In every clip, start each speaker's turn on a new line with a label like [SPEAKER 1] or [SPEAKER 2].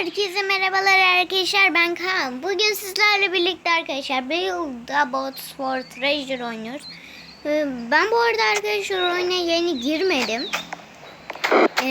[SPEAKER 1] Herkese merhabalar arkadaşlar ben Kaan. Bugün sizlerle birlikte arkadaşlar Build Boat for Treasure oynuyoruz. Ee, Ben bu arada arkadaşlar oyuna yeni girmedim. Ee,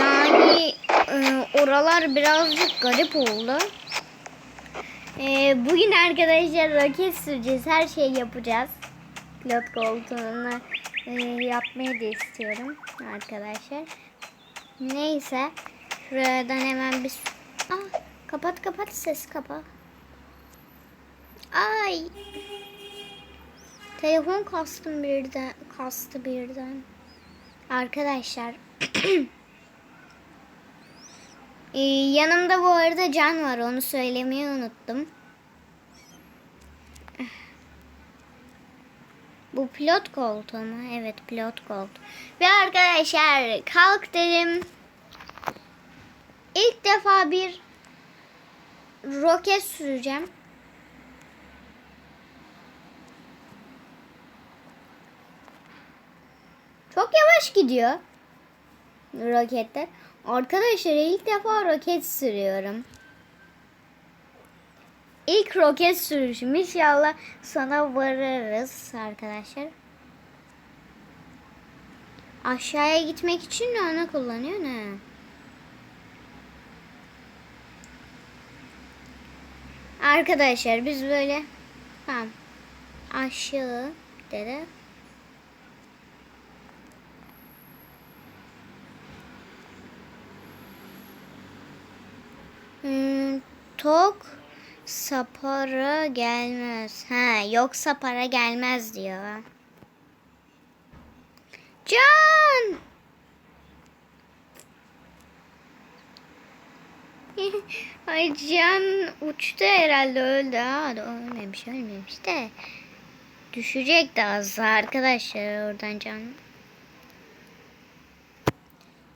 [SPEAKER 1] Yani e, oralar birazcık garip oldu. Ee, Bugün arkadaşlar roket süreceğiz. Her şeyi yapacağız. Pilot koltuğunu e, yapmayı da istiyorum arkadaşlar. Neyse. Şuradan hemen bir... Ah, kapat kapat ses kapa. Ay. Telefon kastım birden. Kastı birden. Arkadaşlar. Ee, yanımda bu arada Can var. Onu söylemeyi unuttum. Bu pilot koltuğu mu? Evet pilot koltuğu. Ve arkadaşlar kalk dedim. İlk defa bir roket süreceğim. Çok yavaş gidiyor roketler. Arkadaşlar ilk defa roket sürüyorum. İlk roket sürüşüm. İnşallah sana varırız arkadaşlar. Aşağıya gitmek için de onu kullanıyor ne? Arkadaşlar biz böyle tamam aşağı dedi. Hmm, tok sapara gelmez. Ha, yoksa para gelmez diyor. Can! Ay Can uçtu herhalde öldü. Ha, ölmemiş ölmemiş de. Düşecek de az arkadaşlar oradan Can.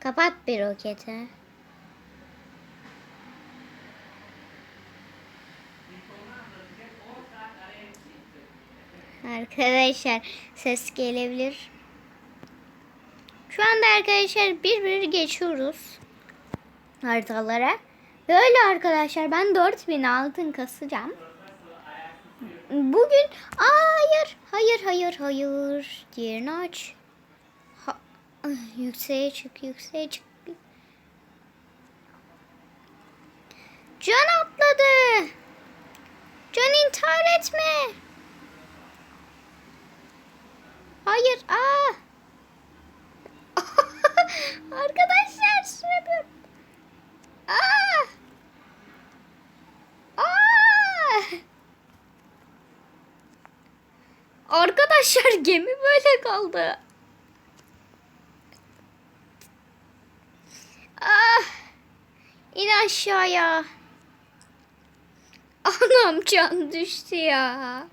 [SPEAKER 1] Kapat bir roketi. Arkadaşlar ses gelebilir. Şu anda arkadaşlar bir bir geçiyoruz haritalara. Böyle arkadaşlar ben 4000 altın kasacağım. Bugün hayır hayır hayır hayır diğerini aç. Ha, yükseğe çık yükseğe çık. Can atladı. Can intihar etme. Hayır. Aa. Arkadaşlar sürebiliyorum. Aa. Aa. Arkadaşlar gemi böyle kaldı. Ah. İn aşağıya. Anam can düştü ya.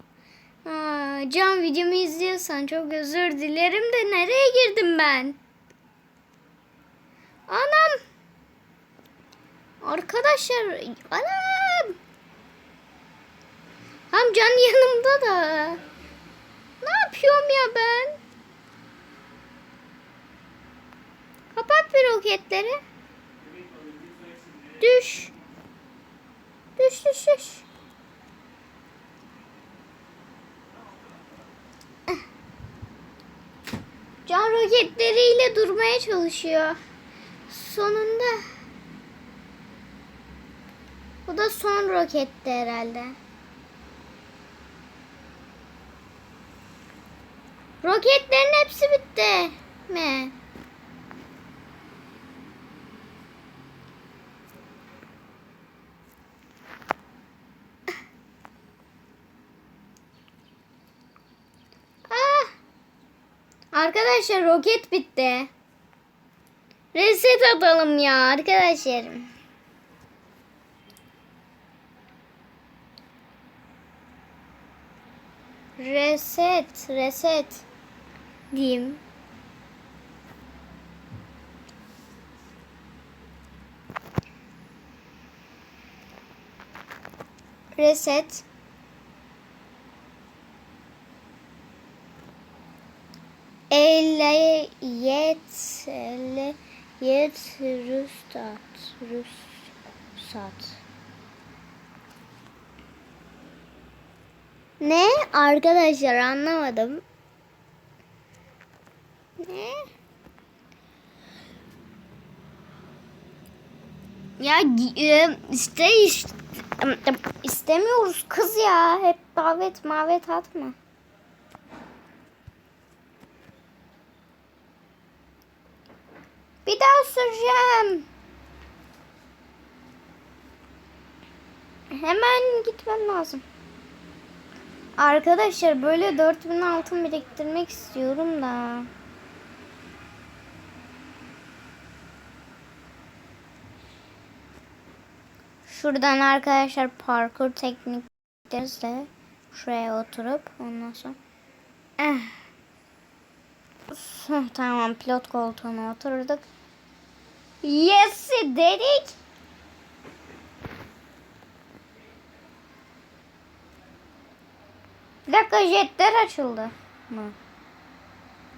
[SPEAKER 1] Aa, Can videomu izliyorsan çok özür dilerim de nereye girdim ben? Anam. Arkadaşlar anam. Ham Can yanımda da. Ne yapıyorum ya ben? Kapat bir roketleri. Düş. Düş düş düş. Can roketleriyle durmaya çalışıyor. Sonunda. Bu da son roketti herhalde. Roketlerin hepsi bitti mi? Ah! Arkadaşlar roket bitti. Reset atalım ya arkadaşlar. Reset, reset diyeyim. Reset. Elle yet elle yet rüstat rüst Saat. Ne? Arkadaşlar anlamadım. Ne? Ya gi- e, işte istemiyoruz kız ya. Hep davet mavet atma. Bir daha süreceğim. Hemen gitmem lazım. Arkadaşlar böyle 4000 altın biriktirmek istiyorum da. Şuradan arkadaşlar parkur teknikleriyle şuraya oturup ondan sonra eh. Tamam pilot koltuğuna oturduk. Yes dedik. Bir dakika jetler açıldı mı?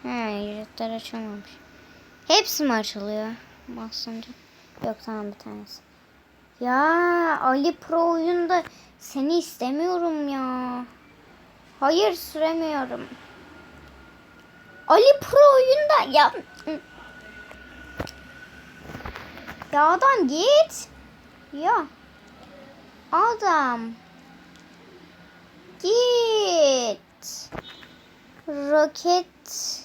[SPEAKER 1] He jetler açılmamış. Hepsi mi açılıyor? Basınca. Yok tamam bir tanesi. Ya Ali Pro oyunda seni istemiyorum ya. Hayır süremiyorum. Ali Pro oyunda ya ya adam git. Ya adam git. Roket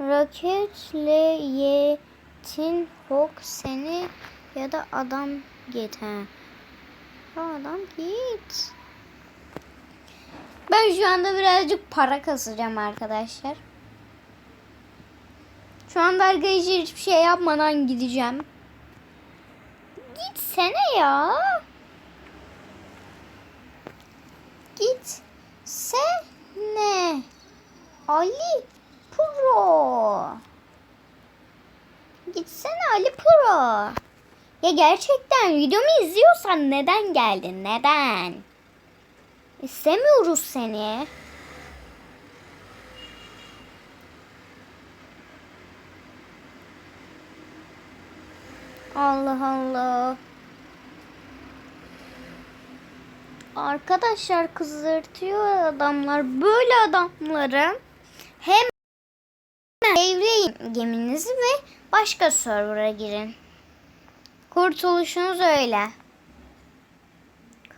[SPEAKER 1] Roketle yetin hok seni ya da adam git. Ya adam git. Ben şu anda birazcık para kasacağım arkadaşlar. Şu anda arkadaşlar hiçbir şey yapmadan gideceğim. Gitsene ya. Gitsene. Ali Pro. Gitsene Ali Pro. Ya gerçekten videomu izliyorsan neden geldin? Neden? İstemiyoruz seni. Allah Allah. Arkadaşlar kızırtıyor adamlar. Böyle adamları hem devreyin geminizi ve başka server'a girin. Kurtuluşunuz öyle.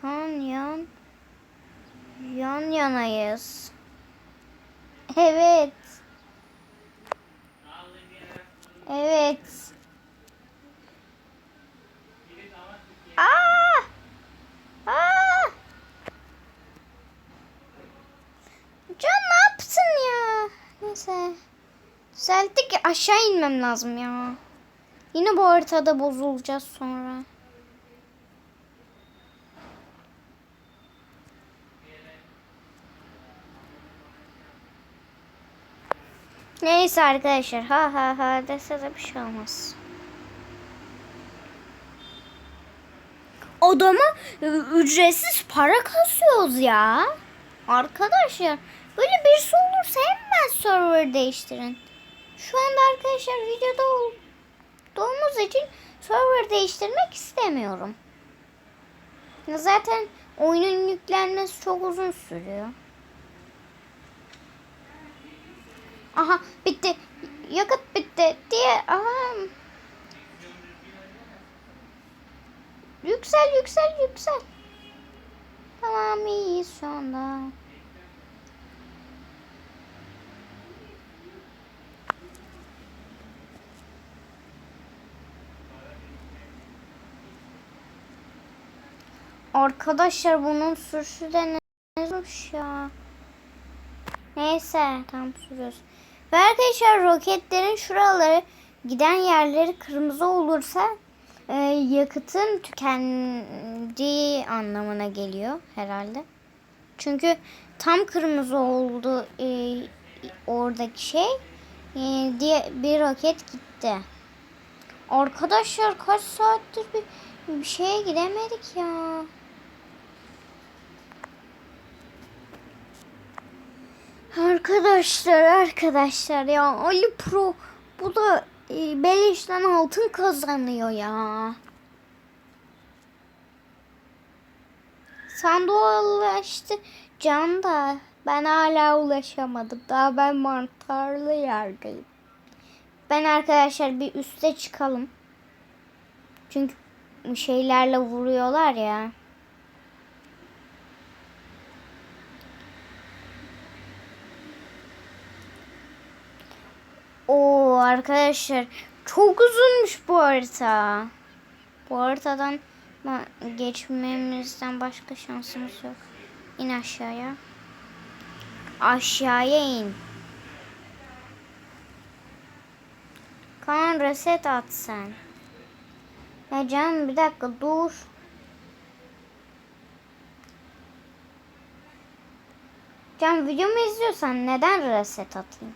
[SPEAKER 1] Kan yan yan yanayız. Evet. Evet. Aa! Aa! Can ne yaptın ya? Neyse. Düzelttik aşağı inmem lazım ya. Yine bu haritada bozulacağız sonra. Neyse arkadaşlar ha ha ha dese de bir şey olmaz. Adama ücretsiz para kasıyoruz ya. Arkadaşlar böyle birisi olursa hemen server değiştirin. Şu anda arkadaşlar videoda olduğumuz için server değiştirmek istemiyorum. Zaten oyunun yüklenmesi çok uzun sürüyor. Aha bitti. Yakıt bitti diye. Aha. Yüksel yüksel yüksel. Tamam iyiyiz şu. Arkadaşlar bunun sürüşü de neymiş ya. Neyse tam sürüyoruz. Ve arkadaşlar roketlerin şuraları giden yerleri kırmızı olursa e, yakıtın tükendiği anlamına geliyor herhalde. Çünkü tam kırmızı oldu e, oradaki şey. E, diye bir roket gitti. Arkadaşlar kaç saattir bir, bir şeye gidemedik ya. Arkadaşlar arkadaşlar ya Ali Pro bu da e, beleşten altın kazanıyor ya. Sandığa ulaştı can da ben hala ulaşamadım. Daha ben mantarlı yerdeyim. Ben arkadaşlar bir üste çıkalım. Çünkü şeylerle vuruyorlar ya. Oo arkadaşlar çok uzunmuş bu harita. Bu haritadan geçmemizden başka şansımız yok. İn aşağıya. Aşağıya in. Kaan reset at sen. Ya canım bir dakika dur. Can videomu izliyorsan neden reset atayım?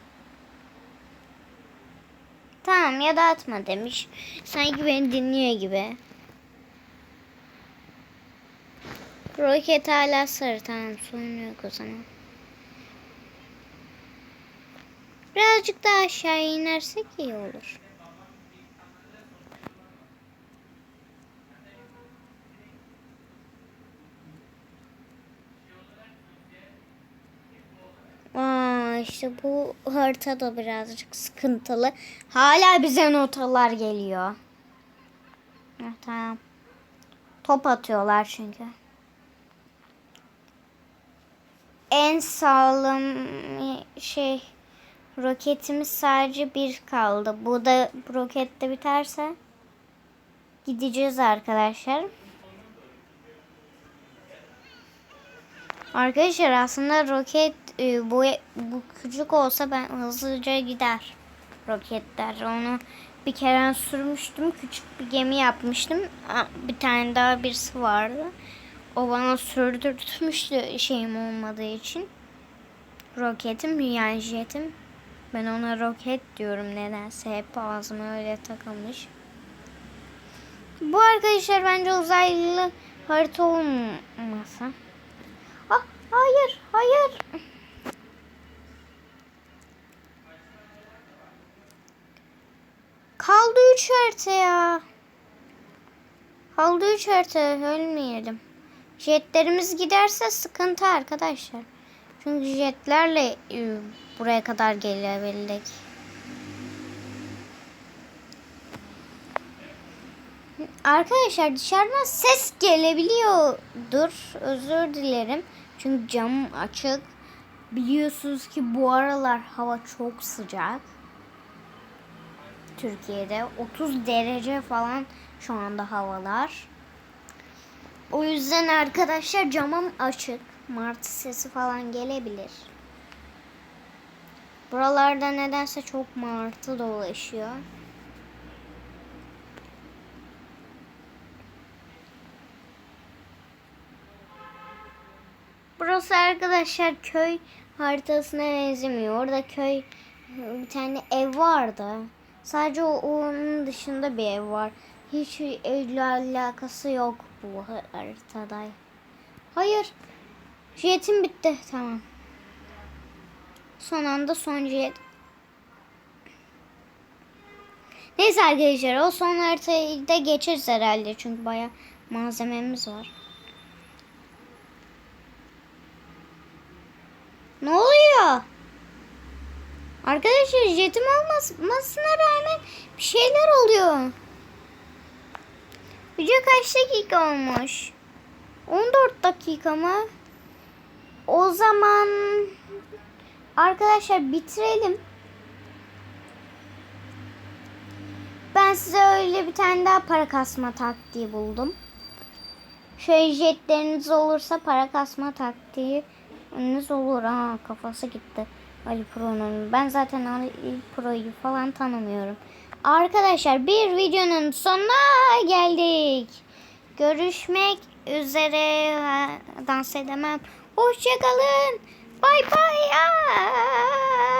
[SPEAKER 1] Tamam ya da atma demiş. Sanki beni dinliyor gibi. Roket hala sarı. Tamam sorun yok o zaman. Birazcık daha aşağıya inersek iyi olur. Aa, işte bu harita da birazcık sıkıntılı. Hala bize notalar geliyor. Ha, tamam. Top atıyorlar çünkü. En sağlam şey roketimiz sadece bir kaldı. Bu da bu roket de biterse gideceğiz arkadaşlar. Arkadaşlar aslında roket e, bu bu küçük olsa ben hızlıca gider roketler. Onu bir kere sürmüştüm. Küçük bir gemi yapmıştım. Bir tane daha birisi vardı. O bana sürdürtmüştü şeyim olmadığı için. Roketim yani jetim. Ben ona roket diyorum nedense. Hep ağzıma öyle takılmış. Bu arkadaşlar bence uzaylı harita olmasa. Ah, hayır, hayır. Kaldı üç harita ya. Kaldı üç harita ölmeyelim. Jetlerimiz giderse sıkıntı arkadaşlar. Çünkü jetlerle e, buraya kadar gelebildik. Arkadaşlar dışarıdan ses gelebiliyordur. Özür dilerim. Çünkü camım açık. Biliyorsunuz ki bu aralar hava çok sıcak. Türkiye'de 30 derece falan şu anda havalar. O yüzden arkadaşlar camım açık. Martı sesi falan gelebilir. Buralarda nedense çok martı dolaşıyor. Burası arkadaşlar köy haritasına benzemiyor. Orada köy bir tane ev vardı. Sadece o- onun dışında bir ev var. Hiç evle alakası yok bu haritada. Hayır. Jetim bitti. Tamam. Son anda son jet. Neyse arkadaşlar o son haritayı da geçeriz herhalde. Çünkü baya malzememiz var. Ne oluyor? Arkadaşlar jetim olmasına rağmen bir şeyler oluyor. Video kaç dakika olmuş? 14 dakika mı? O zaman arkadaşlar bitirelim. Ben size öyle bir tane daha para kasma taktiği buldum. Şöyle jetleriniz olursa para kasma taktiğiniz olur. Ha kafası gitti. Ali Pro'nun. Ben zaten Ali Pro'yu falan tanımıyorum. Arkadaşlar bir videonun sonuna geldik. Görüşmek üzere. Dans edemem. Hoşçakalın. Bay bay.